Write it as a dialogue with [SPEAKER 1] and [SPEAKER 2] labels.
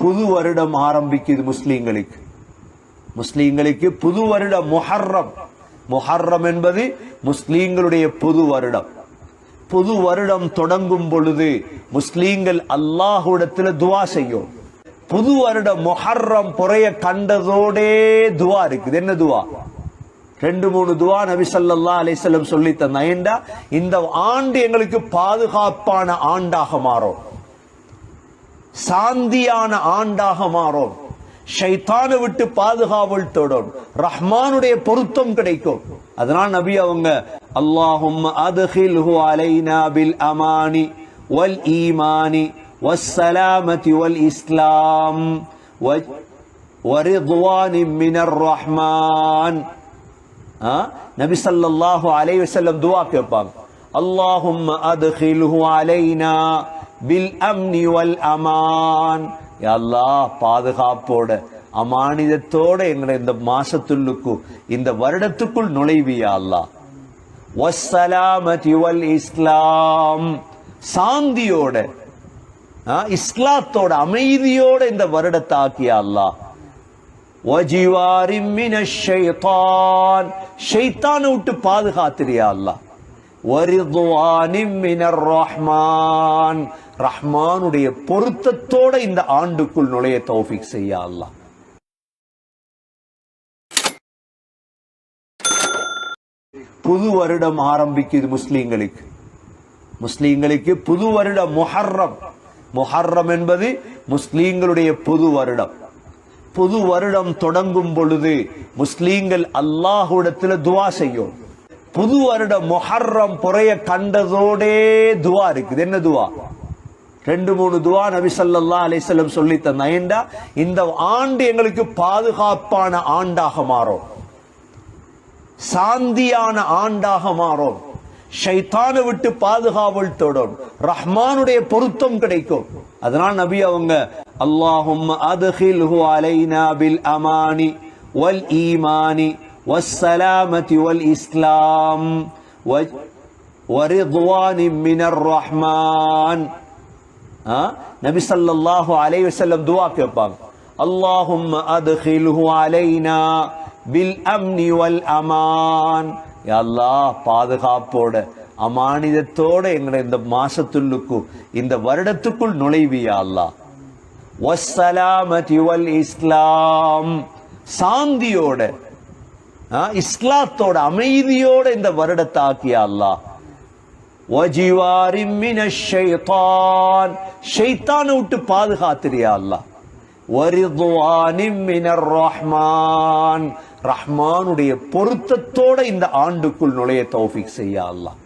[SPEAKER 1] புது வருடம் ஆரம்பிக்குது முஸ்லீம்களுக்கு. முஸ்லீம்களுக்கு புது வருடம் முஹர்ரம். முஹர்ரம் என்பது முஸ்லீம்களுடைய புது வருடம். புது வருடம் தொடங்கும் பொழுது முஸ்லீம்கள் அல்லாஹ்விடத்துல துவா செய்யும். புது வருடம் முஹர்ரம் புறைய கண்டதோடே துவா இருக்குது. என்ன துவா? ரெண்டு மூணு துவா நபி சல்லா அலிசல்லம் சொல்லி தந்தா இந்த ஆண்டு எங்களுக்கு பாதுகாப்பான ஆண்டாக மாறும். சாந்தியான ஆண்டாக மாறும் ஷைத்தானை விட்டு பாதுகாவல் தொடும் ரஹ்மானுடைய பொருத்தம் கிடைக்கும் அதனால் நபி அவங்க அல்லாஹும் அதுஹில்ஹு அலைனா பில் அமானி வல் ஈமானி والسلامة والإسلام و- ورضوان من الرحمن ஆ? நபி ஸல்லல்லாஹு அலைஹி வஸல்லம் துஆ கேட்பாங்க அல்லாஹும்ம அத்கில்ஹு அலைனா பில் அம்னி வல் அமான் எல்லா பாதுகாப்போட அமானிதத்தோட எங்களை இந்த மாசத்துள்ளுக்கு இந்த வருடத்துக்குள் நுழைவியா அல்லா வசலாமதி வல் இஸ்லாம் சாந்தியோட இஸ்லாத்தோட அமைதியோட இந்த வருடத்தை ஆக்கியா அல்லாஹ். வஜிவாரி மினஷ் ஷைத்தான் ஷைத்தானை விட்டு பாதுகாத்திரியா அல்லா வரிதுவானி மினர் ரஹ்மான் ரஹ்மானுடைய பொருத்தத்தோட இந்த ஆண்டுக்குள் நுழைய தௌஃபிக் செய்ய அல்லாஹ். புது வருடம் ஆரம்பிக்குது முஸ்லீம்களுக்கு. முஸ்லீம்களுக்கு புது வருடம் முஹர்ரம். முஹர்ரம் என்பது முஸ்லீம்களுடைய புது வருடம். புது வருடம் தொடங்கும் பொழுது முஸ்லீம்கள் அல்லாஹ்விடத்துல துவா செய்யும். புது வருடம் முஹர்ரம் புறைய கண்டதோடே துவா இருக்குது. என்ன துவா? ரெண்டு மூணு துவா நபி ஸல்லல்லாஹு அலைஹி வஸல்லம் சொல்லி தந்தாண்டா இந்த ஆண்டு எங்களுக்கு பாதுகாப்பான ஆண்டாக மாறும் சாந்தியான ஆண்டாக மாறும் ஷைத்தானை விட்டு பாதுகாவல் தொடும் ரஹ்மானுடைய பொருத்தம் கிடைக்கும் அதனால் நபி அவங்க அல்லாஹும் அதுஹில்ஹு அலைனா பில் அமானி வல் ஈமானி والسلامة والإسلام و- ورضوان من الرحمن ஆ? நபி ஸல்லல்லாஹு அலைஹி வஸல்லம் துஆ கேட்பாங்க அல்லாஹும் அத்கில்ஹு அலைனா பில் அம்னி வல் அமான் எல்லா பாதுகாப்போட அமானிதத்தோட எங்களை இந்த மாசத்துள்ளுக்கு இந்த வருடத்துக்குள் நுழைவியா அல்லா வசலாமதி வல் இஸ்லாம் சாந்தியோட இஸ்லாத்தோட அமைதியோட இந்த வருடத்தாக்கியா அல்லாஹ் ஷைத்தான விட்டு பாதுகாத்திரியா அல்லா ரஹ்மான் ரஹ்மானுடைய பொருத்தத்தோட இந்த ஆண்டுக்குள் நுழைய தௌஃபிக் செய்யா அல்லாஹ்.